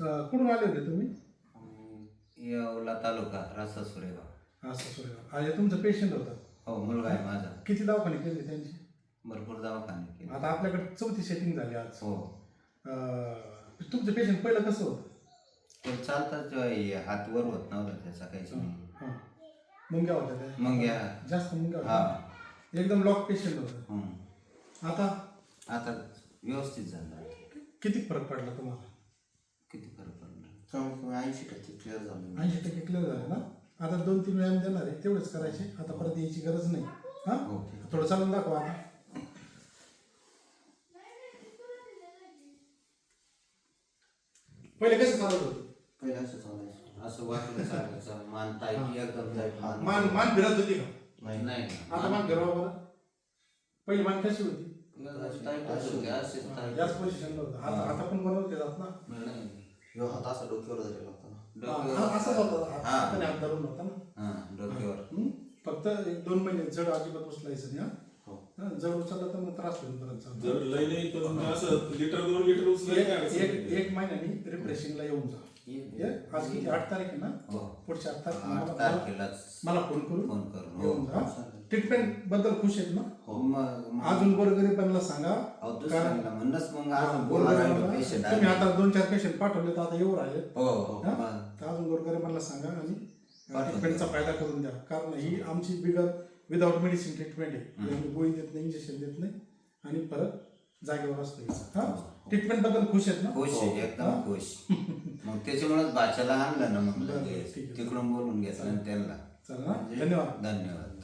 अं, कुठून आले होते तुम्ही? येवला तालुका रासा सुरेगाव. असं सोयगाव आणि तुमचं पेशंट होतं? हो मुलगा आहे माझा. किती दवाखाने केले त्यांची? भरपूर दवाखाने केले. आता आपल्याकडे चौथी सेटिंग झाली आज. हो. अं, तुमचं पेशंट पहिलं कसं होतं? तो चालताच हे हात वर होत नव्हता त्याचा काहीच नाही. हां. मुंग्या होत्या त्या? मग या जास्त मुंग्या हा. होत्या एकदम लॉक पेशंट होतं. हं. आता? आता व्यवस्थित झालं. किती फरक पडला तुम्हाला? किती फरक पडला कमीत कमी ऐंशी टक्के क्लिअर झालं ऐंशी टक्के क्लिअर झाले ना? आता दोन तीन व्यायाम देणार आहे. तेवढेच करायचे. आता परत यायची गरज नाही. हां? हो थोडं चालून दाखवा आता. पहिले कसं चालत होतं? पहिले असं चालायचं. असं वाटलं चालायचं मान ताई एकदम ताई मान. मान फिरत होती का? नाही नाही. आता मान फिरवा बरं. पहिली मान कशी होती. याच पोझिशनला होतं. आता आता पण बनवते जात ना. नाही. ह्यो हात असा डोक्यावर धरलेला होता ना. डोक्यावर. हा, असाच होता. हा. हाताने हात धरून होता ना. हा डोक्यावर. हं? फक्त एक दोन महिने जड अजिबात उचलायचं नाही हो. हा. जड उचललं तर मग त्रास होईल परत चालू. जर लय नाही तर मग असं लिटर दोन लिटर उचलायचं एक काय अडचण एक नाही. एक महिन्यानी रिफ्रेशिंगला येऊन जा. हे? आज किती? आठ तारीख आहे ना? हो. पुढच्या आठ तारखेला आठ मला- मला- तारखेलाच मला फोन करून फोन करून. येऊन हो जा ट्रीटमेंटबद्दल खुश आहेत ना? अजून गोरगरीबांना सांगा. दुसऱ्यांना म्हणूनच मग अजून बोलायला गोरगरिबांना- पेशंट तुम्ही आता दोन चार पेशंट पाठवले तर आता येऊ राहिले हो हो हा? मग. तर अजून गोरगरिबांना सांगा आणि पाठवून ट्रीटमेंटचा फायदा करून द्या. कारण ही आमची बिगर विदाऊट मेडिसिन ट्रीटमेंट आहे. आम्ही गोळी देत नाही इंजेक्शन देत नाही आणि परत जागेवर असतो याचा. हा? ट्रीटमेंटबद्दल खुश आहेत ना? खुश आहे एकदम खुश. मग त्याच्यामुळेच बाच्याला आणलं ना मग लगेच. तिकडून बोलून घेतलं आणि त्यांना. चला ना धन्यवाद. धन्यवाद.